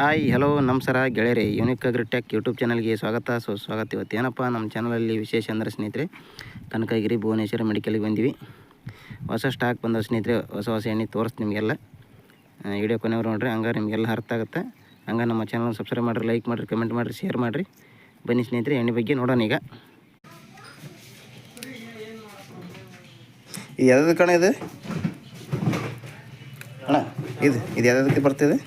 Hi hello ನಮಸ್ಕಾರ ಗೆಳೆಯರೆ. Unique agritech YouTube ಚಾನಲ್ಗೆ ಸ್ವಾಗತ. ಸೊ ಸ್ವಾಗತ ಇವತ್ತು ಏನಪ್ಪ, ನಮ್ಮ ಚಾನಲಲ್ಲಿ ವಿಶೇಷ ಅಂದರೆ ಸ್ನೇಹಿತರೆ, ಕನಕಗಿರಿ ಭುವನೇಶ್ವರ ಮೆಡಿಕಲ್ಗೆ ಬಂದಿವಿ. ಹೊಸ ಸ್ಟಾಕ್ ಬಂದ ಸ್ನೇಹಿತರೆ, ಹೊಸ ಹೊಸ ಎಣ್ಣೆ ತೋರಿಸ್ತು ನಿಮಗೆಲ್ಲ. ವಿಡಿಯೋ ಕೊನೆಯವ್ರು ನೋಡ್ರಿ ಹಂಗೆ ನಿಮಗೆಲ್ಲ ಅರ್ಥ ಆಗುತ್ತೆ. ಹಂಗೆ ನಮ್ಮ ಚಾನಲ್ ಸಬ್ಸ್ಕ್ರೈಬ್ ಮಾಡಿರಿ ಲೈಕ್ ಮಾಡಿರಿ ಕಮೆಂಟ್ ಮಾಡಿರಿ ಶೇರ್ ಮಾಡಿರಿ. ಬನ್ನಿ ಸ್ನೇಹಿತರೆ, ಎಣ್ಣೆ ಬಗ್ಗೆ ನೋಡೋಣ ಈಗ. ಯಾವ್ದು ಕಣ ಇದು? ಅಣ್ಣ, ಇದು ಇದು ಯಾವ್ದಕ್ಕೆ ಬರ್ತಿದೆ?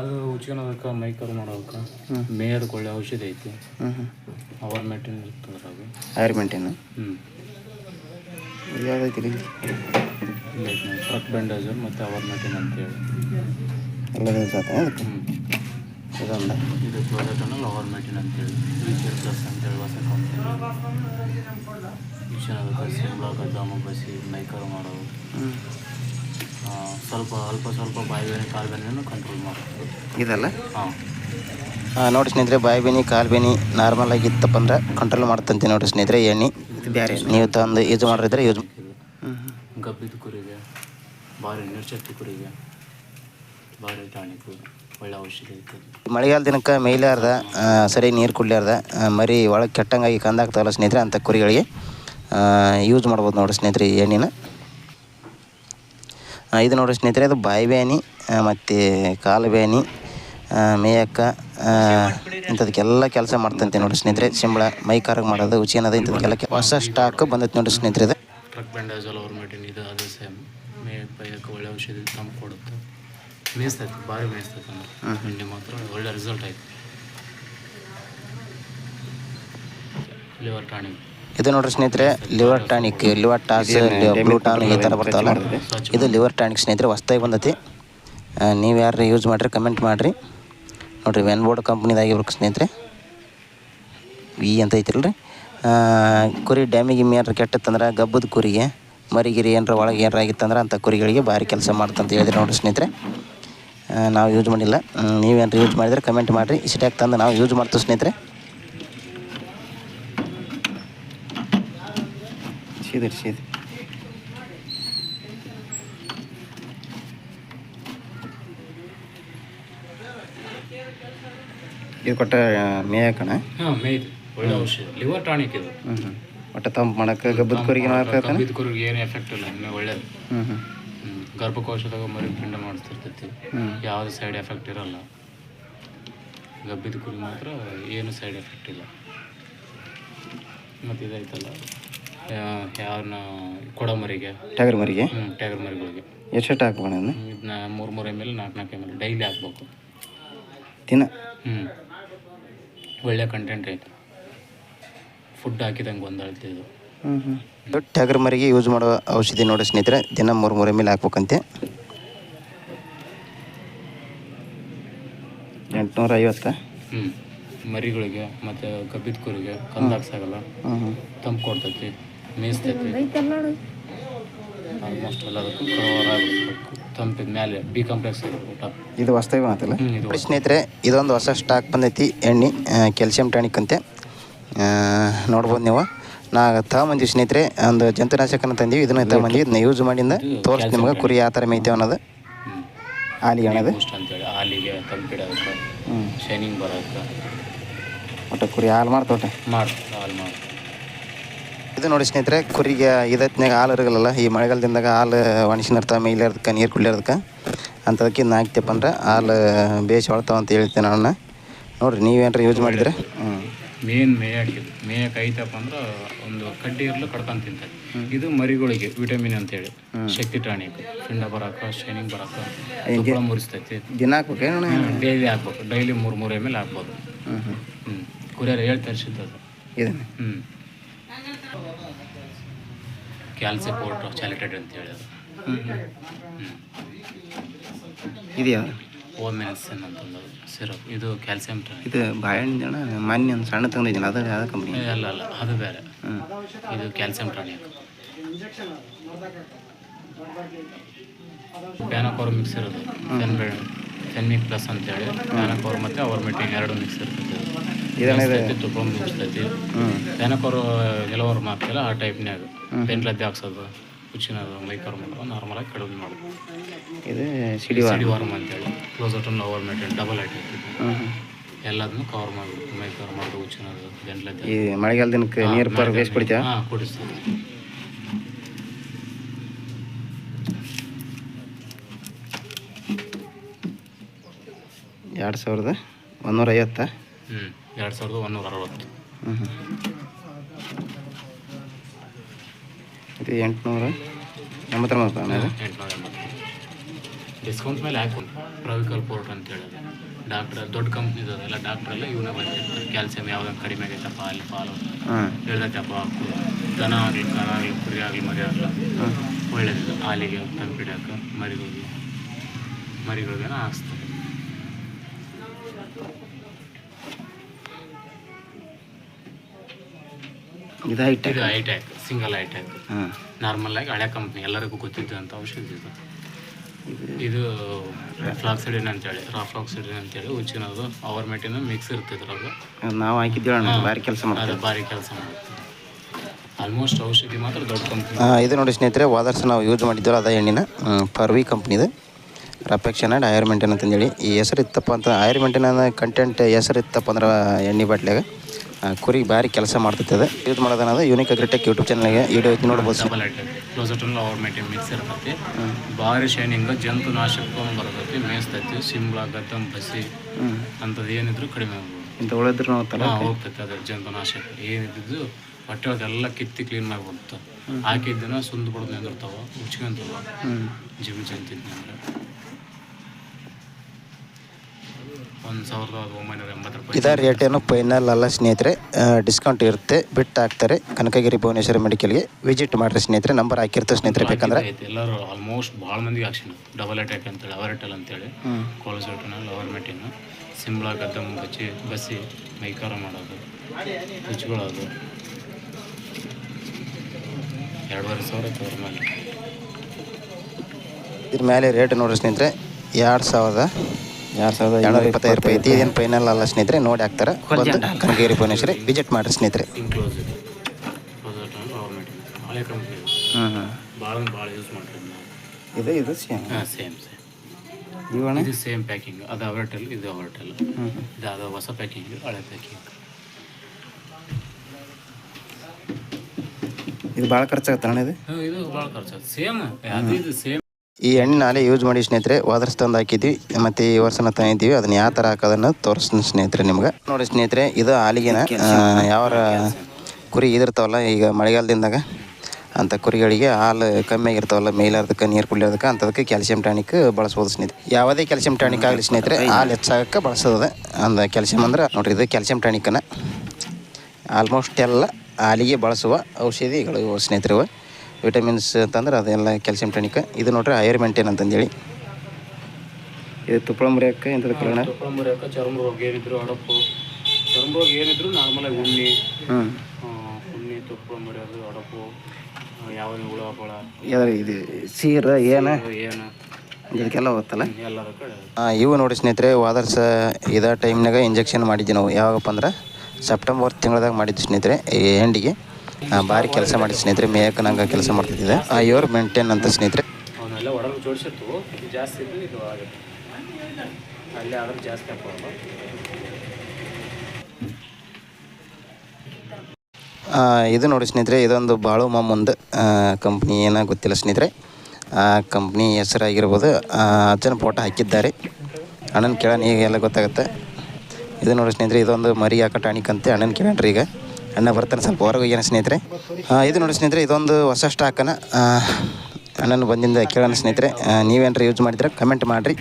ಅದು ಉಚ್ಕೊಳೋದಕ್ಕೆ ಮೈಕರು ಮಾಡೋದಕ್ಕೆ ಮೇಯರ್ ಒಳ್ಳೆ ಔಷಧಿ ಐತಿ. ಹ್ಞೂ ಹ್ಞೂ ಅವರ್ ಮೆಟ್ಟಿನ ಇರ್ತದೆ ಅದು ಆಯುರ್ಮೆಂಟೇನು ಹ್ಞೂ ಇದು ಯಾವ್ದೈತಿ ಇಲ್ಲಿ ಟ್ರಕ್ ಬ್ಯಾಂಡೇಜ್ ಮತ್ತು ಅವರ್ ಮೆಟ್ಟಿನ್ ಅಂತೇಳಿ. ಎಲ್ಲದೂ ಹ್ಞೂ ಇದೊಂದು. ಇದು ಅವರ್ ಮೆಟ್ಟಿನ್ ಅಂತೇಳಿ. ಫ್ಯೂಚರ್ ಪ್ಲಸ್ ಅಂತೇಳಿ ಹೊಸ ಕಂಪ್ನಿ ಗದ್ದಾಮ ಬಸಿ ಮೈಕರು ಮಾಡೋದು. ಹ್ಞೂ ಸ್ವಲ್ಪ ಅಲ್ಪ ಸ್ವಲ್ಪ ಬಾಯಿ ಬೇನೆ ಕಾಲು ಬೇನೆಯನ್ನು ಕಂಟ್ರೋಲ್ ಮಾಡೋದು ಇದಲ್ಲ? ಹಾಂ. ನೋಡಿ ಸ್ನೇಹಿತರೆ ಬಾಯಿ ಬೇನಿ ಕಾಲು ಬೇನಿ ನಾರ್ಮಲ್ ಆಗಿತ್ತಪ್ಪ ಅಂದ್ರೆ ಕಂಟ್ರೋಲ್ ಮಾಡ್ತಂತೆ ನೋಡಿ ಸ್ನೇಹಿತರೆ ಎಣ್ಣೆ. ಇದು ಬೇರೆ ನೀವು ತಂದು ಯೂಸ್ ಮಾಡಿದ್ರೆ ಯೂಸ್ ಗಬ್ಬಿದ ಕುರಿಗೆ ಭಾರಿ ನಿರ್ಶಕ್ತಿ ಕುರಿಗೆ ಭಾರಿ ಟಾನಿಕ್ ಒಳ್ಳೆ ಔಷಧಿ ಮಳೆಗಾಲ ದಿನಕ್ಕೆ ಮೇಯ್ಲಾರ್ದ ಸರಿ ನೀರು ಕುಡ್ಲಾರ್ದ ಮರಿ ಒಳಗೆ ಕೆಟ್ಟಂಗಾಗಿ ಕಂದಾಗ್ತಾವಲ್ಲ ಸ್ನೇಹಿತರೆ ಅಂಥ ಕುರಿಗಳಿಗೆ ಯೂಸ್ ಮಾಡ್ಬೋದು ನೋಡಿ ಸ್ನೇಹಿತರೆ ಈ ಎಣ್ಣೆನ. ಇದು ನೋಡಿ ಸ್ನೇಹಿತರೆ ಅದು ಬಾಯಿ ಬೇನಿ ಮತ್ತು ಕಾಲು ಬೇನಿ ಮೇಯಕ್ಕ ಇಂಥದಕ್ಕೆಲ್ಲ ಕೆಲಸ ಮಾಡ್ತಂತೆ ನೋಡಿ ಸ್ನೇಹಿತರೆ. ಸಿಂಬಳ ಮೈ ಕಾರಾಗ ಮಾಡೋದು ಉಚಿನದ ಇಂಥದಕ್ಕೆಲ್ಲ ಕೆ- ಹೊಸ ಸ್ಟಾಕ್ ಬಂದೈತೆ ನೋಡಿ ಸ್ನೇಹಿತರೆ ಇದು. ಟ್ರಕ್ ಬ್ಯಾಂಡೇಜಲ್ ಅವ್ರ ಮೆಟಿನ್ ಇದು ಅದು ಸೇಮ್ ಮೇಯಕ್ಕ ಒಳ್ಳೆ ಔಷಧಿ ತಂಪು ಕೊಡುತ್ತೆ. ಮೇಯಿಸ್ತೈತೆ ಭಾರಿ ಮೇಯಿಸ್ತೈತೆ ಅಂದ್ರೆ. ಹಿಂಡಿ ಮಾತ್ರ ಒಳ್ಳೆ ರಿಸಲ್ಟ್ ಆಯ್ತು. ಲಿವರ್ ಟಾನಿಕ್ ಇದು ನೋಡ್ರಿ ಸ್ನೇಹಿತರೆ ಲಿವರ್ ಟಾನಿಕ್ ಲಿವರ್ ಟಾಸ್ ಬ್ಲೂಟಾನ್ ಈ ಥರ ಬರ್ತಾವಲ್ಲ? ಇದು ಲಿವರ್ ಟಾನಿಕ್ ಸ್ನೇಹಿತರೆ ಹೊಸ್ದಾಗಿ ಬಂದೈತಿ. ನೀವು ಯಾರು ಯೂಸ್ ಮಾಡಿರಿ ಕಮೆಂಟ್ ಮಾಡಿರಿ. ನೋಡಿರಿ ವೆನ್ ಬೋರ್ಡ್ ಕಂಪ್ನಿದಾಗಿರ್ಬೇಕು ಸ್ನೇಹಿತರೆ. ವಿ ಅಂತ ಐತಿಲ್ರಿ ಕುರಿ ಡ್ಯಾಮಿಗೆ ಏನಾರ ಕೆಟ್ಟತ್ತಂದ್ರೆ ಗಬ್ಬದ ಕುರಿಗೆ ಮರಿಗಿರಿ ಏನಾರ ಒಳಗೆ ಏನಾರ ಆಗಿತ್ತಂದ್ರೆ ಅಂಥ ಕುರಿಗಳಿಗೆ ಭಾರಿ ಕೆಲಸ ಮಾಡ್ತಂತ ಹೇಳಿದ್ರೆ ನೋಡಿರಿ ಸ್ನೇಹಿತರೆ. ನಾವು ಯೂಸ್ ಮಾಡಿಲ್ಲ. ನೀವು ನೀವೇನಾರು ಯೂಸ್ ಮಾಡಿದ್ರೆ ಕಮೆಂಟ್ ಮಾಡಿರಿ. ಇಷ್ಟಾಗಿ ತಂದು ನಾವು ಯೂಸ್ ಮಾಡ್ತೀವಿ ಸ್ನೇಹಿತರೆ. ಸೀದ್ ಇದು ಕೊಟ್ಟ ಮೇಯಕಣ ಹಾಂ ಮೇಯ್ತು ಒಳ್ಳೆ ಔಷಧ. ಲಿವರ್ ಟಾನಿಕ್ ಇದು. ಹ್ಞೂ ಹ್ಞೂ ಒಟ್ಟು ತಂಪು ಮಾಡಕ್ಕೆ ಗಬ್ಬದ ಕುರಿಗೆ ಏನು ಎಫೆಕ್ಟ್ ಇಲ್ಲ. ಇನ್ನೂ ಒಳ್ಳೇದು. ಹ್ಞೂ ಹ್ಞೂ ಗರ್ಭಕೋಶದಾಗ ಮರಿ ಪಿಂಡ ಮಾಡಿಸ್ತಿರ್ತೈತಿ. ಯಾವುದೇ ಸೈಡ್ ಎಫೆಕ್ಟ್ ಇರಲ್ಲ. ಗಬ್ಬಿದ ಕುರಿ ಮಾತ್ರ ಏನು ಸೈಡ್ ಎಫೆಕ್ಟ್ ಇಲ್ಲ. ಮತ್ತು ಇದೈತಲ್ಲ ಯಾವನ್ನ ಕೊಡಮರಿಗೆ. ಟಗರ್ ಮರಿಗೆ ಹ್ಞೂ ಟೈಗರ್ ಮರಿಗಳಿಗೆ ಎಷ್ಟು ಹಾಕ್ಬೋಣ ಇದನ್ನ ಮೂರು ಮೂರು ಎಂ ಎಲ್ ನಾಲ್ಕು ನಾಲ್ಕು ಎಂ ಎಲ್ ಡೈಲಿ ಹಾಕ್ಬೇಕು. ದಿನ? ಹ್ಞೂ ಒಳ್ಳೆ ಕಂಟೆಂಟ್ ಐತೆ. ಫುಡ್ ಹಾಕಿದಂಗೆ ಒಂದು ಅಳತೆ ಇದು. ಹ್ಞೂ ಹ್ಞೂ ಟಗರ್ ಮರಿಗೆ ಯೂಸ್ ಮಾಡೋ ಔಷಧಿ ನೋಡಿ ಸ್ನೇಹಿತರೆ ದಿನ ಮೂರು ಮೂರು ಎಂ ಎಲ್ ಹಾಕ್ಬೇಕಂತೆ. ಎಂಟುನೂರ ಐವತ್ತಾ ಹ್ಞೂ ಮರಿಗಳಿಗೆ ಮತ್ತು ಕಬ್ಬಿದ ಕುರಿಗೆ ಕಂದಾಕ್ಸಾಗಲ್ಲ ತಂಪು ಕೊಡ್ತೈತಿ. ಮೇಯಿಸ್ತೈತಿ ಆಲ್ಮೋಸ್ಟ್ ಎಲ್ಲದಕ್ಕೂ ಕವರ್ ಆಗಿಬಿಡ್ಬೇಕು ತಂಪಿದ ಮೇಲೆ ಬಿ ಕಾಂಪ್ಲೆಕ್ಸ್ ಇರುತ್ತೆ ಊಟ. ಇದು ಹ್ಞೂ ಸ್ನೇಹಿತರೆ ಇದೊಂದು ಹೊಸ ಸ್ಟಾಕ್ ಬಂದೈತಿ ಎಣ್ಣೆ ಕ್ಯಾಲ್ಸಿಯಂ ಟಾನಿಕ್ ಅಂತೆ. ನೋಡ್ಬೋದು ನೀವು. ನಾ ತಗೊಂಬಂದೀವಿ ಸ್ನೇಹಿತರೆ ಒಂದು ಜಂತುನಾಶಕನ ತಂದೀವಿ. ಇದನ್ನ ತಗೊಂಬಂದೀವಿ. ಇದನ್ನ ಯೂಸ್ ಮಾಡಿಂದ ತೋರಿಸ್ ನಿಮ್ಗೆ ಕುರಿ ಆ ಥರ ಮೇಯ್ತೇವೆ ಅನ್ನೋದು. ಆಲಿಗೆ ಹಾಲಿಗೆ ಅನ್ನೋದು. ಅಂತೇಳಿ ತಂಪಿಡೋದಕ್ಕೆ ಶೈನಿಂಗ್ ಒಟ್ಟು ಕುರಿ ಹಾಲು ಮಾಡ್ತೋಟೆ ಹಾಲು ಮಾಡಿ ಇದು ನೋಡಿ ಸ್ನೇಹಿತರೆ ಕುರಿಗೆ ಇದತ್ನಾಗ ಹಾಲು ಇರಗಲ್ಲ ಈ ಮಳೆಗಾಲದಿಂದಾಗ ಹಾಲು ಒಣಸಿನಿರ್ತಾವೆ ಇರೋದಕ್ಕೆ ನೀರು ಕುಡಿಯೋದಕ್ಕೆ ಅಂಥದಕ್ಕೆ ಇನ್ನು ಹಾಕ್ತೇಪ್ಪ ಅಂದ್ರೆ ಹಾಲು ಬೇಸ್ ಹೊಳ್ತಾವ ಅಂತ ಹೇಳ್ತೇನೆ ನಾನು ನೋಡಿರಿ ನೀವೇನ್ರ ಯೂಸ್ ಮಾಡಿದ್ರೆ? ಹ್ಞೂ ಮೇನ್ ಹಾಕಿದ್ದು ಮೇಯಕ್ಕೆ ಐತಪ್ಪ ಅಂದ್ರೆ ಒಂದು ಕಡ್ಡಿ ಇರಲು ಕಡ್ಕೊಂಡು ತಿಂತಾರೆ. ಇದು ಮರಿಗಳಿಗೆ ವಿಟಮಿನ್ ಅಂತೇಳಿ. ಶಕ್ತಿ ಟಾನಿಕ್ ಫಿಂಡ ಬರಕ ಶೈನಿಂಗ್ ಬರಕ ಮುರಿಸ್ತೈತಿ. ದಿನ ಹಾಕ್ಬೇಕು ಡೈಲಿ ಹಾಕ್ಬೇಕು. ಡೈಲಿ ಮೂರು ಮೂರು ಎಂ ಎಲ್ ಹಾಕ್ಬೋದು ಹ್ಞೂ ಕುರಿಯರ್ ಹೇಳಿ ತರಿಸಿದ್ದದು ಇದನ್ನು? ಹ್ಞೂ ಕ್ಯಾಲ್ಸಿ ಪೌಡ್ರ್ ಚಾಲಿಟೆಡ್ ಅಂತ ಹೇಳೋದು ಇದೆಯಾ? ಓಮೆನ್ಸನ್ ಅಂತಂದು ಸಿರಪ್. ಇದು ಕ್ಯಾಲ್ಸಿಯಂ ಇದು ಬಾಯಣ್ಣ ಮೊನ್ನೆ ಒಂದು ಸಣ್ಣ ತಂದಿದ್ದೀನಿ. ಅದು ಯಾವ ಕಂಪ್ನಿ ಅಲ್ಲ ಅಲ್ಲ. ಅದು ಬೇರೆ. ಇದು ಕ್ಯಾಲ್ಸಿಯಂ ಟಾನಿಕ್. ಪ್ಯಾನಕೋರ್ ಮಿಕ್ಸ್ ಇರೋದು ಫೆನ್ಬೆ ಫೆನ್ಮಿಕ್ ಪ್ಲಸ್ ಅಂತೇಳಿ. ಪ್ಯಾನಕೋರ್ ಮತ್ತು ಅವ್ರ ಮೆಟ್ಟಿಂಗ್ ಎರಡು ಮಿಕ್ಸ್ ಇರ್ತೈತೆ ಇದನ್ನ ಇದು. ಪ್ರಾಬ್ಲಮ್ ತುಪ್ಪ ಮುಗಿಸ್ತೈತಿ ಎಲ್ಲವರು ಮಾಡ್ತಿಲ್ಲ ಆ ಟೈಪ್ನ್ಯಾಗ ಪೆನ್ಲದ್ದೆ ಹಾಕ್ಸೋದು ಕುಚ್ಚಿನದು ಮೈಕರ್ ಮಾಡೋದು ನಾರ್ಮಲಾಗಿ ಕಡಿಮೆ ಮಾಡೋದು. ಇದು ಸಿಡಿ ಸಿಡಿ ವಾರ್ಮ್ ಅಂತೇಳಿ. ಟು ಓವರ್ ಮೇಟನ್ ಡಬಲ್ ಹ್ಞೂ ಎಲ್ಲದನ್ನು ಕವರ್ ಮಾಡಿಬಿಡ್ತು ಮೈ ಕವರ್ ಮಾಡಿ ಉಚ್ಚಿನದು ಗಂಟ್ಲದ್ದು ಈ ಮಳೆಗಾಲ ದಿನಕ್ಕೆ ನೀರು ಪರ್ ಬೇಸ್ ಕುಡಿತೀವ ಹಾಂ ಕುಡಿಸ್ತೀವಿ. ಎರಡು ಸಾವಿರದ ಒಂದೂರ ಐವತ್ತಾ? ಹ್ಞೂ ಎರಡು ಸಾವಿರದ ಒಂದೂರ ಅರವತ್ತು ಹ್ಞೂ ಹ್ಞೂ ಇದು ಎಂಟುನೂರ. ಎಂಬತ್ತೊಂಬತ್ತು ರೂಪಾಯಿ ಎಂಟುನೂರ ಎಂಬತ್ತು. ಡಿಸ್ಕೌಂಟ್ ಮೇಲೆ ಹಾಕೊಂಡು ಪ್ರವಿಕಲ್ ಪೋರ್ಟ್ ಅಂತ ಹೇಳೋದು ಡಾಕ್ಟ್ರ್ ದೊಡ್ಡ ಕಂಪ್ನಿದು ಎಲ್ಲ ಡಾಕ್ಟ್ರ್ ಎಲ್ಲ ಇವನ್ನ ಬರ್ತಿರ್ತಾರೆ ಕ್ಯಾಲ್ಸಿಯಂ ಯಾವ್ದು ಕಡಿಮೆ ಆಗೈತಪ್ಪ ಅಲ್ಲಿ ಪಾಲು ಹೇಳ್ದೈತಪ್ಪ ಹಾಕು ದನ ಆಗಲಿ ಕರ ಆಗಲಿ ಕುರಿ ಆಗಲಿ ಮರಿ ಆಗಲಿ ಹಾಂ. ಒಳ್ಳೇದಿದೆ. ಹಾಲಿಗೆ ತಂಪಿಡಕ್ಕೆ ಮರಿಗಳಿಗೆ ಮರಿಗಳಿಗೆನ ಹಾಕ್ಸ್ತಾರೆ. ಇದು ಹೈಟ್ ಇದು ಸಿಂಗಲ್ ಐಟ್ಯಾಕ್ ಹಾಂ. ನಾರ್ಮಲ್ ಆಗಿ ಹಳೆ ಕಂಪ್ನಿ ಎಲ್ಲರಿಗೂ ಗೊತ್ತಿದ್ದಂಥ ಔಷಧಿ ಇದು. ಇದು ಫ್ಲಾಕ್ಸಿಡಿನ್ ಅಂತೇಳಿ ರಾಫ್ಲಾಕ್ಸಿಡಿನ್ ಅಂತೇಳಿ ಉಚ್ಚಿನದು ಅವರ್ ಮೆಟಿನ ಮಿಕ್ಸ್ ಇರುತ್ತೆ ಇದ್ರಾಗ ನಾವು ಹಾಕಿದ್ದೇವೆ ಭಾರಿ ಕೆಲಸ ಅದು ಭಾರಿ ಕೆಲಸ ಮಾಡುತ್ತೆ ಆಲ್ಮೋಸ್ಟ್ ಔಷಧಿ ಮಾತ್ರ ದೊಡ್ಡ ಕಂಪ್ನಿ ಇದು ನೋಡಿ ಸ್ನೇಹಿತರೆ ವಾದರ್ಸ್ ನಾವು ಯೂಸ್ ಮಾಡಿದ್ದೇವೆ ಅದ ಎಣ್ಣಿನ ಪರ್ವಿ ಕಂಪ್ನಿದು ರಪೆಕ್ಷನ್ ಆ್ಯಂಡ್ ಆಯರ್ ಮೆಂಟೇನ್ ಅಂತಂದೇಳಿ. ಈ ಹೆಸರು ಇತ್ತಪ್ಪ ಅಂತ ಆಯರ್ ಮೇಂಟೈನ್ ಕಂಟೆಂಟ್ ಹೆಸರು ಇತ್ತಪ್ಪ ಅಂದ್ರೆ ಎಣ್ಣೆ ಬಾಟ್ಲಿಯಾಗ. ಆ, ಬಾರಿ ಭಾರಿ ಕೆಲಸ ಮಾಡ್ತೈತೆ. ಅದು ಯೂಸ್ ಮಾಡೋದನ್ನೋದು ಯೂನಿಕ್ ಅಗ್ರಿಟೆಕ್ ಯೂಟ್ಯೂಬ್ ಚಾನಲ್ಗೆ ವಿಡಿಯೋ ಐತಿ ನೋಡ್ಬೋದು. ಡಬಲ್ ಐಟಮ್ ಕ್ಲೋಸಟನ್ ಅವರ್ ಮಿಕ್ಸರ್ ಮಿಕ್ಸ್ ಇರ್ತೈತಿ. ಭಾರಿ ಶೈನಿಂಗ್ ಜಂತು ನಾಶಕ ಬರ್ತೈತಿ ಮೇಯಿಸ್ತೈತಿ ಸಿಂಬಳ ಗದ್ದಂ ಬಸಿ ಅಂಥದ್ದು ಏನಿದ್ರು ಕಡಿಮೆ ಆಗ್ಬೋದು. ಇಂಥ ಉಳಿದ್ರು ನಾವು ಹಾಂ ಹೋಗ್ತೈತೆ ಅದು ಜಂತುನಾಶಕ. ಏನಿದ್ದು ಹೊಟ್ಟೆ ಒಳಗೆಲ್ಲ ಕಿತ್ತಿ ಕ್ಲೀನ್ ಮಾಡ್ಬಿಡ್ತು. ಹಾಕಿದ್ದನ್ನ ಸುಂದ್ ಬಿಡ್ದು ನಿಂದಿರ್ತಾವ ಉಚ್ಕೊಂತಾವ. ಜೀವ ಜಿಮ್ ಜಂತಿದ್ನಂದ್ರೆ. ಒಂದು ಸಾವಿರದ ಒಂಬೈನೂರ ಎಂಬತ್ತು ರೂಪಾಯಿ ಇದ ರೇಟ್ ಏನು ಫೈನಲ್ ಅಲ್ಲ ಸ್ನೇಹಿತರೆ. ಡಿಸ್ಕೌಂಟ್ ಇರುತ್ತೆ ಬಿಟ್ಟು ಹಾಕ್ತಾರೆ. ಕನಕಗಿರಿ ಭುವನೇಶ್ವರ ಮೆಡಿಕಲ್ಗೆ ವಿಸಿಟ್ ಮಾಡಿರಿ ಸ್ನೇಹಿತರೆ ನಂಬರ್ ಹಾಕಿರ್ತೇವೆ ಸ್ನೇಹಿತರೆ ಬೇಕಂದ್ರೆ. ಎಲ್ಲರೂ ಆಲ್ಮೋಸ್ಟ್ ಭಾಳ ಮಂದಿಗೆ ಆಕ್ಷನ್ ಡಬಲ್ ಅಟ್ಯಾಕ್ ಅಂತೇಳಿ ಅವರೆಟಲ್ ಅಂತೇಳಿ. ಕೋಲಸೋಟನ ಲವರ್ ಮೆಟಿನ ಸಿಂಬಳ ಗದ್ದಂ ಬಚ್ಚಿ ಬಸಿ ಮೈಕಾರ ಮಾಡೋದು ಹಚ್ಕೊಳ್ಳೋದು ಎರಡೂವರೆ ಸಾವಿರ ತವ್ರ ಮೇಲೆ. ಇದ್ರ ಮೇಲೆ ರೇಟ್ ನೋಡ್ರಿ ಸ್ನೇಹಿತರೆ ಎರಡು ಸಾವಿರದ ಎರಡು ಸಾವಿರದ ಏಳ್ನೂರ ಇಪ್ಪತ್ತೈದು ರೂಪಾಯಿ ಐತಿ ಏನು ಫೈನಲ್ ಅಲ್ಲ ಸ್ನೇಹಿತರೆ ನೋಡಿ ಹಾಕ್ತಾರೆ. ಬಂದು ಕನಕಗಿರಿ ಭುವನೇಶ್ವರಿ ವಿಸಿಟ್ ಮಾಡಿರಿ ಸ್ನೇಹಿತರೆ. ಇನ್ಕ್ಲೋಸ್ ಇದೆ ಹ್ಞೂ ಹ್ಞೂ ಇದು ಇದು ಸೇಮ್ ಹಾಂ ಸೇಮ್ ಸೇಮ್ ಇದು ಸೇಮ್ ಪ್ಯಾಕಿಂಗ್ ಅದು ಅವರ್ಟೆಲ್ ಇದು ಅವರ್ಟೆಲ್ ಇದು ಅದು ಹೊಸ ಪ್ಯಾಕಿಂಗ್ ಹಳೆ ಪ್ಯಾಕಿಂಗ್ ಇದು ಭಾಳ ಖರ್ಚಾಗತ್ತೆ ಅಣ್ಣ ಇದು ಇದು ಭಾಳ ಖರ್ಚು ಸೇಮ್ ಅದು ಇದು ಸೇಮ್ ಈ ಎಣ್ಣೆ ನಾಳೆ ಯೂಸ್ ಮಾಡಿ ಸ್ನೇಹಿತರೆ, ವಾದರ್ಸ್ ತಂದು ಹಾಕಿದ್ವಿ ಮತ್ತು ಈ ವರ್ಷನ ತಂದಿದ್ದೀವಿ. ಅದನ್ನ ಯಾವ ಥರ ಹಾಕೋದನ್ನು ತೋರಿಸ್ತೀನಿ ಸ್ನೇಹಿತರೆ ನಿಮ್ಗೆ. ನೋಡಿ ಸ್ನೇಹಿತರೆ, ಇದು ಹಾಲಿಗೆನ ಯಾವ ಕುರಿ ಇದಿರ್ತಾವಲ್ಲ, ಈಗ ಮಳೆಗಾಲದಿಂದಾಗ ಅಂಥ ಕುರಿಗಳಿಗೆ ಹಾಲು ಕಮ್ಮಿ ಆಗಿರ್ತಾವಲ್ಲ, ಮೇಲಾರ್ದಕ್ಕೆ, ನೀರು ಕುಡಿಯೋದಕ್ಕೆ, ಅಂಥದಕ್ಕೆ ಕ್ಯಾಲ್ಸಿಯಂ ಟಾನಿಕ್ ಬಳಸ್ಬೋದು ಸ್ನೇಹಿತರೆ. ಯಾವುದೇ ಕ್ಯಾಲ್ಸಿಯಂ ಟಾನಿಕ್ ಆಗಲಿ ಸ್ನೇಹಿತರೆ, ಹಾಲು ಹೆಚ್ಚಾಗಕ್ಕೆ ಬಳಸೋದು ಅಂದ ಕ್ಯಾಲ್ಸಿಯಂ ಅಂದ್ರೆ, ನೋಡಿರಿ ಇದು ಕ್ಯಾಲ್ಸಿಯಂ ಟಾನಿಕನ್ನು ಆಲ್ಮೋಸ್ಟ್ ಎಲ್ಲ ಹಾಲಿಗೆ ಬಳಸುವ ಔಷಧಿಗಳು ಸ್ನೇಹಿತರು. ವಿಟಮಿನ್ಸ್ ಅಂತಂದ್ರೆ ಅದೆಲ್ಲ ಕ್ಯಾಲ್ಸಿಯಂ ಟಾನಿಕ್. ಇದು ನೋಡ್ರಿ ಐರ್ ಮೇಂಟೈನ್ ಅಂತಂದೇಳಿ. ಇದು ತುಪ್ಪಳ ಮುರಿಯಕ್ಕೆ ಇಂಥದ್ದು ಕಾರಣ? ತುಪ್ಪ ಮುರಿಯೋಕೆ ಚರ್ಮ ರೋಗ ಏನಿದ್ರು ಅಡಪು ಚರ್ಮ ರೋಗ ಏನಿದ್ರು ನಾರ್ಮಲಾಗಿ ಉಣ್ಣಿ. ಉಣ್ಣಿ ತುಪ್ಪ ಮುರಿಯೋದು ಅಡಪು ಯಾವ ಹುಳ ಪಳ ಯಾವ್ದು ಇದು ಸೀರ ಏನು? ಏನು? ಇದಕ್ಕೆಲ್ಲ ಹೋಗುತ್ತಲ್ಲ? ಎಲ್ಲರ ಇವು ನೋಡಿ ಸ್ನೇಹಿತರೆ ವಾದರ್ಸ ಇದ ಟೈಮ್ನಾಗ ಇಂಜೆಕ್ಷನ್ ಮಾಡಿದ್ವಿ ನಾವು. ಯಾವಾಗಪ್ಪ ಅಂದ್ರೆ ಸೆಪ್ಟೆಂಬರ್ ತಿಂಗಳದಾಗ ಮಾಡಿದ್ವಿ ಸ್ನೇಹಿತರೆ ಆ, ಭಾರಿ ಕೆಲಸ ಮಾಡಿ ಸ್ನೇಹಿತರೆ ಮೇಯಕ್ಕೆ ನಂಗೆ ಕೆಲಸ ಮಾಡ್ತಿದ್ದೆ ಆ ಇವ್ರು ಮೇಂಟೈನ್ ಅಂತ ಸ್ನೇಹಿತರೆ. ಅವನ್ನೆಲ್ಲ ಒಡಲು ಜೋಡಿಸಿರ್ತು ಇದು ಜಾಸ್ತಿ ಇದ್ದು ಇದು ಆಗುತ್ತೆ ಅಲ್ಲೇ ಆದ್ರೆ ಜಾಸ್ತಿ ಹಾಕೋಲ್ಲ ಆ, ಇದು ನೋಡಿ ಸ್ನೇಹಿತರೆ ಇದೊಂದು ಬಾಳು ಮಾಮುಂದು ಕಂಪ್ನಿ ಏನೋ ಗೊತ್ತಿಲ್ಲ ಸ್ನೇಹಿತರೆ. ಆ ಕಂಪ್ನಿ ಹೆಸರಾಗಿರ್ಬೋದು ಅಜ್ಜನ ಫೋಟೋ ಹಾಕಿದ್ದಾರೆ. ಅಣ್ಣನ ಕೇಳೋಣ ಈಗ ಎಲ್ಲ ಗೊತ್ತಾಗುತ್ತೆ. ಇದು ನೋಡಿ ಸ್ನೇಹಿತರೆ ಇದೊಂದು ಮರಿ ಹಾಕೋ ಅಂತೆ ಅಣ್ಣನ ಕೇಳಣ್ರಿ ಈಗ. ಅಣ್ಣ ಬರ್ತಾನೆ ಸ್ವಲ್ಪ ಹೊರಗೆ ಹೋಗ್ಯಾನ ಸ್ನೇಹಿತರೆ. ಇದು ನೋಡಿ ಸ್ನೇಹಿತರೆ ಇದೊಂದು ಹೊಸ ಸ್ಟಾಕನ ಅಣ್ಣನ ಬಂದಿಂದ ಕೇಳೋಣ ಸ್ನೇಹಿತರೆ. ನೀವೇನಾರ ಯೂಸ್ ಮಾಡಿದ್ರೆ ಕಮೆಂಟ್ ಮಾಡಿರಿ.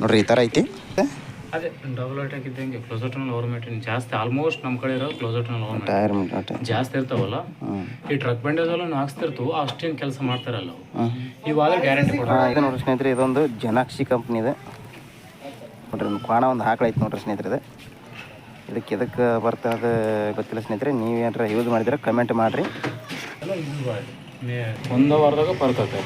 ನೋಡ್ರಿ ಈ ಥರ ಐತಿ. ಅದೇ ಡಬಲ್ ಅಟ್ಯಾಕ್ ಇದ್ದಂಗೆ ಕ್ಲೋಸೋಟನ್ ಗೌರ್ಮೆಂಟ್ ಜಾಸ್ತಿ ಆಲ್ಮೋಸ್ಟ್ ನಮ್ಮ ಕಡೆ ಇರೋ ಕ್ಲೋಸೋಟನ್ ಗೌರ್ಮೆಂಟ್ ಟೈರ್ ಜಾಸ್ತಿ ಇರ್ತಾವಲ್ಲ? ಈ ಟ್ರಕ್ ಬಂಡೇಜ್ ಎಲ್ಲ ಹಾಕ್ಸ್ತಿರ್ತು ಅಷ್ಟೇನು ಕೆಲಸ ಮಾಡ್ತಾರಲ್ಲ ಅವು ಇವಾಗ ಗ್ಯಾರಂಟಿ ಕೊಡ ನೋಡ್ರಿ ಸ್ನೇಹಿತರೆ ಇದೊಂದು ಜನಾಕ್ಷಿ ಕಂಪ್ನಿ ಇದೆ. ನೋಡ್ರಿ ಒಂದು ಕ್ವಾಣ ಒಂದು ಆಕಳೈತೆ ನೋಡ್ರಿ ಸ್ನೇಹಿತರೆ ಇದು. ಇದಕ್ಕೆ ಬರ್ತಾ ಅದು ಗೊತ್ತಿಲ್ಲ ಸ್ನೇಹಿತರೆ ಏನಾರ ಯೂಸ್ ಮಾಡಿದ್ರೆ ಕಮೆಂಟ್ ಮಾಡಿರಿ. ಒಂದು ವಾರದಾಗ ಪರ್ಕ್ ಆಕೈತೆ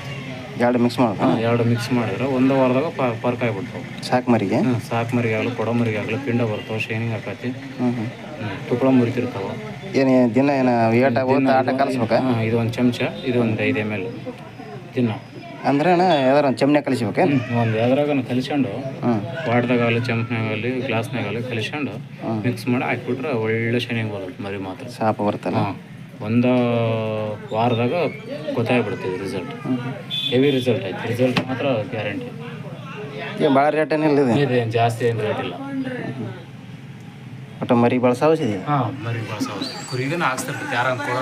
ಎರಡು ಮಿಕ್ಸ್ ಮಾಡೋದು? ಎರಡು ಮಿಕ್ಸ್ ಮಾಡಿದ್ರೆ. ಒಂದು ವಾರದಾಗ ಪರ್ಕ್ ಆಗಿಬಿಡ್ತಾವೆ ಸಾಕು ಮರಿಗೆ? ಸಾಕು ಮರಿಗೆ ಆಗಲಿ ಕೊಡ ಮರಿಗೆ ಆಗಲಿ ಪಿಂಡ ಬರ್ತಾವೆ ಶೈನಿಂಗ್ ಹಾಕತಿ ಹ್ಞೂ ಹ್ಞೂ ತುಪ್ಪಳ ಮುರಿತಿರ್ತಾವೆ. ಏನು ದಿನ ಏನು ವೇಟ್ ಆಗೋದು ಆಟ ಕಲಿಸ್ಬೇಕಾ? ಹಾಂ ಇದು ಒಂದು ಚಮಚ ಇದು ಒಂದು ಐದು ಎಂ ಎಲ್ ದಿನ. ಅಂದ್ರೆ ಅಣ್ಣ ಯಾವ್ದಾರ ಒಂದು ಚಮ್ನೆ ಕಲಿಸ್ಬೇಕೇನು? ಒಂದು ಯಾವ್ದ್ರಾಗ ಕಲಿಸ್ಕೊಂಡು ವಾಟ್ದಾಗಲಿ ಚಂಪ್ನಾಗಲಿ ಗ್ಲಾಸ್ನಾಗಲಿ ಕಲಿಸ್ಕೊಂಡು ಮಿಕ್ಸ್ ಮಾಡಿ ಹಾಕ್ಬಿಟ್ರೆ ಒಳ್ಳೆ ಶೈನಿಂಗ್ ಬರುತ್ತೆ ಮರಿ ಮಾತ್ರ. ಸಾಪ ಬರ್ತಲ್ಲ ಒಂದು ವಾರದಾಗ ಗೊತ್ತಾಗ್ಬಿಡ್ತೀವಿ ರಿಸಲ್ಟ್ ಹೆವಿ ರಿಸಲ್ಟ್ ಆಯ್ತು. ರಿಸಲ್ಟ್ ಮಾತ್ರ ಗ್ಯಾರಂಟಿ ಭಾಳ ರೇಟ್ ಏನಿಲ್ಲ ಇದೆ? ಜಾಸ್ತಿ ಏನು ರೇಟ್ ಇಲ್ಲ. ಒಟ್ಟು ಮರಿ ಭಾಳ ಹಾ ಹಾಂ ಮರಿ ಬಳಸ ಕುರಿಗನ ಹಾಕ್ಸ್ತಿರ್ತೈತೆ ಯಾರು ಕೊಡ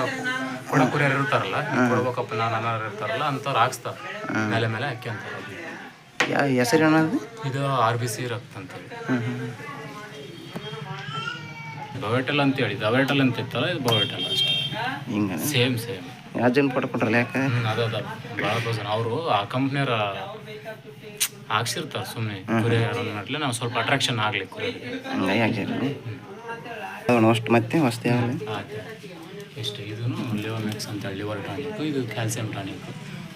ಕೊಡ ಇರ್ತಾರಲ್ಲ ಕೊಡ್ಬೇಕಪ್ಪ ನಾನು ಅನಾರು ಇರ್ತಾರಲ್ಲ ಅಂಥವ್ರು ಹಾಕ್ಸ್ತಾರೆ. ಮೇಲೆ ಮೇಲೆ ಹಾಕ್ಯಂತಾರೆ ಯಾವ ಹೆಸರು ಏನದು? ಇದು ಆರ್ ಬಿ ಸಿ ರಕ್ತ ಅಂತೇಳಿ. ಬವೆಟಲ್ ಅಂತ ಹೇಳಿ ದವೆಟಲ್ ಅಂತ ಇತ್ತಲ್ಲ ಇದು ಬವೆಟಲ್ ಅಷ್ಟೇ. ಹಿಂಗೆ ಸೇಮ್ ಸೇಮ್ ಯಾಜನ್ ಜನ ಕೊಟ್ರಲ್ಲ ಯಾಕೆ? ಅದ ಭಾಳ ಪರ್ಸನ್ ಅವರು ಆ ಕಂಪ್ನಿಯವ್ರ ಹಾಕ್ಸಿರ್ತಾರೆ ಸುಮ್ಮನೆ ಕುರಿ ನಟ್ಲೆ ನಾವು ಸ್ವಲ್ಪ ಅಟ್ರಾಕ್ಷನ್ ಆಗಲಿ ಕುರಿಯರಿಗೆ. ಹಂಗಾಗಿ ಯಾಕೆ ಅಷ್ಟು ಮತ್ತೆ ಹೊಸ್ತಿ ಆಗಲಿ? ಎಷ್ಟು ಇದೂ ಅಂತ ಹೇಳಿ ಲಿವರ್ ಟಾನಿಕ್ ಇದು ಕ್ಯಾಲ್ಸಿಯಂ ಟಾನಿಕ್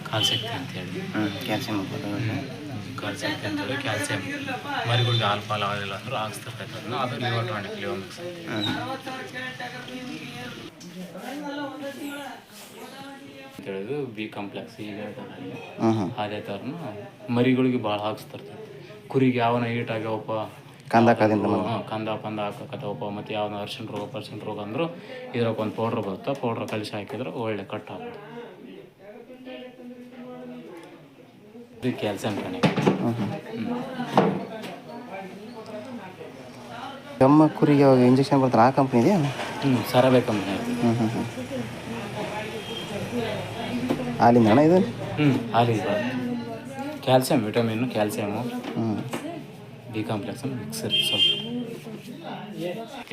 ಕಾಲ್ಶಕ್ತಿ ಅಂತೇಳಿ ಕ್ಯಾಲ್ಸಿಯಂ ಅಂತ ಅಂತೇಳಿ ಕ್ಯಾಲ್ಸಿಯಂ. ಮರಿಗಳಿಗೆ ಹಾಲು ಪಾಲು ಆಗಲಿಲ್ಲ ಅಂದ್ರೆ ಹಾಕ್ಸ್ತಿರ್ತೈತೆ ಅದನ್ನ ಅದು ಲಿವರ್ ಟಾನಿಕ್ ಲಿವರ್ ಮಿಕ್ಸ್ ಅಂತೇಳಿದು ಬಿ ಕಾಂಪ್ಲೆಕ್ಸ್ ಈಗ ಅದೇ ಥರನ ಮರಿಗಳಿಗೆ ಭಾಳ ಹಾಕ್ಸ್ತಿರ್ತೈತೆ ಕುರಿಗೆ ಯಾವನ ಈಟ್ ಆಗ್ಯಾವಪ್ಪ ಕಂದ ಕಾದಿಂದ ಹಾಂ ಕಂದ ಪಂದ ಹಾಕಕತ್ತವಪ್ಪ ಮತ್ತು ಯಾವ್ದು ಅರ್ಶಿನ ರೋಗ ಪರ್ಶಿನ ರೋಗ ಅಂದ್ರು ಇದ್ರಾಗ ಒಂದು ಪೌಡ್ರ್ ಬರುತ್ತೆ ಪೌಡ್ರ್ ಕಲಿಸಿ ಹಾಕಿದ್ರೆ ಒಳ್ಳೆ ಕಟ್ ಆಗುತ್ತೆ. ಇದು ಹ್ಞೂ ಹ್ಞೂ ಕೆಮ್ಮ ಕುರಿಗೆ ಅವಾಗ ಇಂಜೆಕ್ಷನ್ ಬರ್ತಾರೆ ಆ ಕಂಪ್ನಿ ಇದೆಯಾ? ಹ್ಞೂ ಸರಬೆ ಕಂಪ್ನಿ ಹ್ಮ್ ಹ್ಞೂ ಹ್ಞೂ ಹ್ಞೂ ಹಾಲಿಂದ ಅಣ್ಣ ಇದು? ಹ್ಞೂ ಆಲಿ ಬರುತ್ತೆ. ಕ್ಯಾಲ್ಸಿಯಂ ವಿಟಮಿನ್ ಕ್ಯಾಲ್ಸಿಯಮು ಹ್ಞೂ ಬಿ ಕಾಂಪ್ಲೆಕ್ಸ್ ಮಿಕ್ಸರ್ ಸ್ವಲ್ಪ.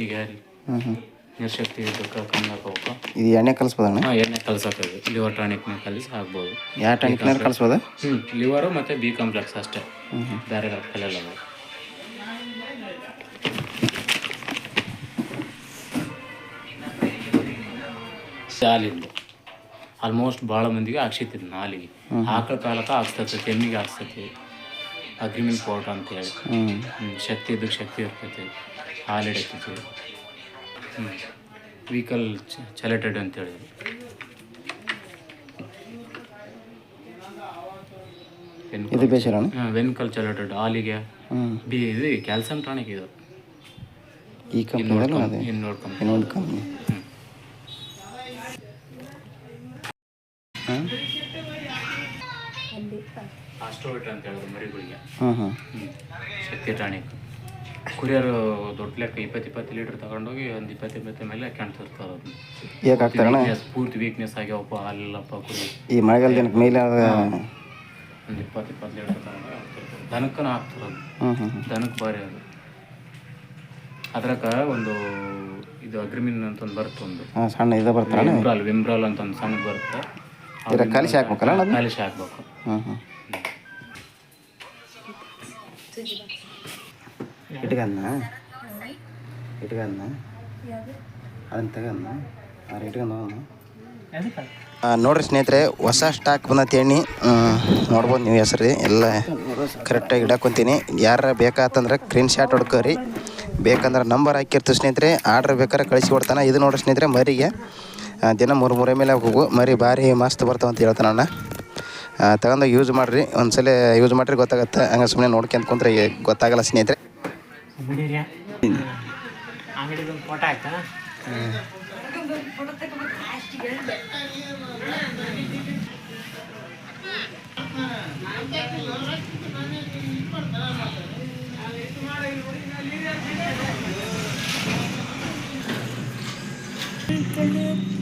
ಈಗ ಹ್ಞೂ ಹ್ಞೂ ನೀರ್ಶಕ್ತಿ ಇದಕ್ಕೆ ಕಮ್ಮಿ ಹಾಕೋಬೇಕು ಇದು ಎಣ್ಣೆ ಕಲಿಸ್ಬೋದಣ್ಣ ಹಾಂ ಎಣ್ಣೆ ಕಲ್ಸಕ್ಕೆ ಲಿವರ್ ಟಾನಿಕ್ನ ಕಲಿಸಿ ಹಾಕ್ಬೋದು. ಯಾವ ಟಾನಿಕ್ನಾರು ಕಲಿಸ್ಬೋದ? ಹ್ಞೂ ಲಿವರು ಮತ್ತು ಬಿ ಕಾಂಪ್ಲೆಕ್ಸ್ ಅಷ್ಟೇ ಬೇರೆ ಕಲೆಲ್ಲ ಶಾಲಿಂದು. ಆಲ್ಮೋಸ್ಟ್ ಭಾಳ ಮಂದಿಗೆ ಹಾಕ್ಸಿತ್ತಿದ್ದು ನಾಲಿಗೆ. ಆಕಳ ಕಾಲಕ್ಕೆ ಹಾಕ್ಸ್ತೈತೆ ಕೆಮ್ಮಿಗೆ ಹಾಕ್ಸ್ತೈತಿ ಅಗ್ರಿಮೆಂಟ್ ಪೌಡ್ರ್ ಅಂತೇಳಿ ಹ್ಞೂ ಶಕ್ತಿ ಇದ್ದಕ್ಕೆ ಶಕ್ತಿ ಇರ್ತೈತಿ. ಹಾಲು ಹಿಡಿತೈತಿ. ಹ್ಞೂ ವೀಕಲ್ ಚಲೆಟೆಡ್ ಅಂತೇಳಿ ಇದು ಬೇಸರಣ್ಣ ಹಾಂ ವೆನ್ಕಲ್ ಚಲೆಟೆಡ್ ಹಾಲಿಗೆ. ಬಿ ಇದು ಕ್ಯಾಲ್ಸಿಯಂ ಟಾನಿಕ್ ಇದು. ಈ ಕಂಪ್ನಿ ಅದೇ? ಇನ್ನು ನೋಡ್ಕೊಂಡು ಇನ್ನೊಂದು ಕಂಪ್ನಿ ಹಾಂ ಆಸ್ಟ್ರೋವಿಟ್ ಅಂತ ಹೇಳೋದು ಮರಿಗಳಿಗೆ. ಶಕ್ತಿ ಟಾನಿಕ್ ಕುರಿಯರು ದೊಡ್ಡ ಲೆಕ್ಕ ಇಪ್ಪತ್ತು ಇಪ್ಪತ್ತು ಲೀಟ್ರ್ ತಗೊಂಡೋಗಿ ಒಂದು ಇಪ್ಪತ್ತು ಇಪ್ಪತ್ತು ಮೇಲೆ ಕಾಣ್ತಿರ್ತಾರೆ ಅದನ್ನ ಪೂರ್ತಿ ವೀಕ್ನೆಸ್ ಆಗ್ಯಾವಪ್ಪ ಅಲ್ಲಪ್ಪ ಕುರಿ. ಈ ಮಳೆಗಾಲ ದಿನಕ್ಕೆ ಮೇಲೆ ಒಂದು ಇಪ್ಪತ್ತು ಇಪ್ಪತ್ತು ಲೀಟ್ರ್ ತಗೊಂಡು ಹಾಕ್ತಿರ್ತಾರೆ. ದನಕ್ಕನ ಹಾಕ್ತಾರೆ ಅದು ಹ್ಞೂ ಹ್ಞೂ ಹ್ಞೂ ದನಕ್ಕೆ ಭಾರಿ ಅದು. ಅದ್ರಾಗ ಒಂದು ಇದು ಅಗ್ರಿಮಿನ್ ಅಂತ ಒಂದು ಬರುತ್ತೆ ಒಂದು. ಹಾಂ ಸಣ್ಣ ಇದು ಬರ್ತಾರೆ ವಿಮ್ರಾಲ್ ವಿಮ್ರಾಲ್ ಅಂತ ಒಂದು ಸಣ್ಣ ಬರುತ್ತೆ ಕಲಿಸಿ ಹಾಕ್ಬೇಕಲ್ಲ ಕಲಿಸಿ ಹಾಕ್ಬೇಕು. ನೋಡ್ರಿ ಸ್ನೇಹಿತರೆ, ಹೊಸ ಸ್ಟಾಕ್ ಬಂದ ಎಣ್ಣೆ. ನೋಡ್ಬೋದು ನೀವು ಹೆಸ್ರು ಎಲ್ಲ ಕರೆಕ್ಟಾಗಿ ಇಡಕೊಂತೀನಿ. ಯಾರ ಬೇಕಾತಂದ್ರೆ ಸ್ಕ್ರೀನ್ ಶಾಟ್ ಹೊಡ್ಕೋರಿ. ಬೇಕಂದ್ರೆ ನಂಬರ್ ಹಾಕಿರ್ತು ಸ್ನೇಹಿತರೆ. ಆರ್ಡ್ರ್ ಬೇಕಾದ್ರೆ ಕಳಿಸಿ ಕೊಡ್ತಾನೆ. ಇದು ನೋಡ್ರಿ ಸ್ನೇಹಿತರೆ, ಮರಿಗೆ. ದಿನ ಮೂರು ಮೂರೇ ಮೇಲೆ ಹೋಗು. ಮರಿ ಭಾರಿ ಮಸ್ತ್ ಬರ್ತಾವಂತ ಹೇಳ್ತಾನೆ ಅಣ್ಣ. ತಗೊಂಡೋಗಿ ಯೂಸ್ ಮಾಡಿರಿ. ಒಂದ್ಸಲ ಯೂಸ್ ಮಾಡಿರಿ ಗೊತ್ತಾಗತ್ತೆ. ಹಂಗೆ ಸುಮ್ಮನೆ ನೋಡ್ಕೊಂತ ಕುಂತ್ರೆ ಗೊತ್ತಾಗಲ್ಲ ಸ್ನೇಹಿತರೆ. ಕಣ್ಣು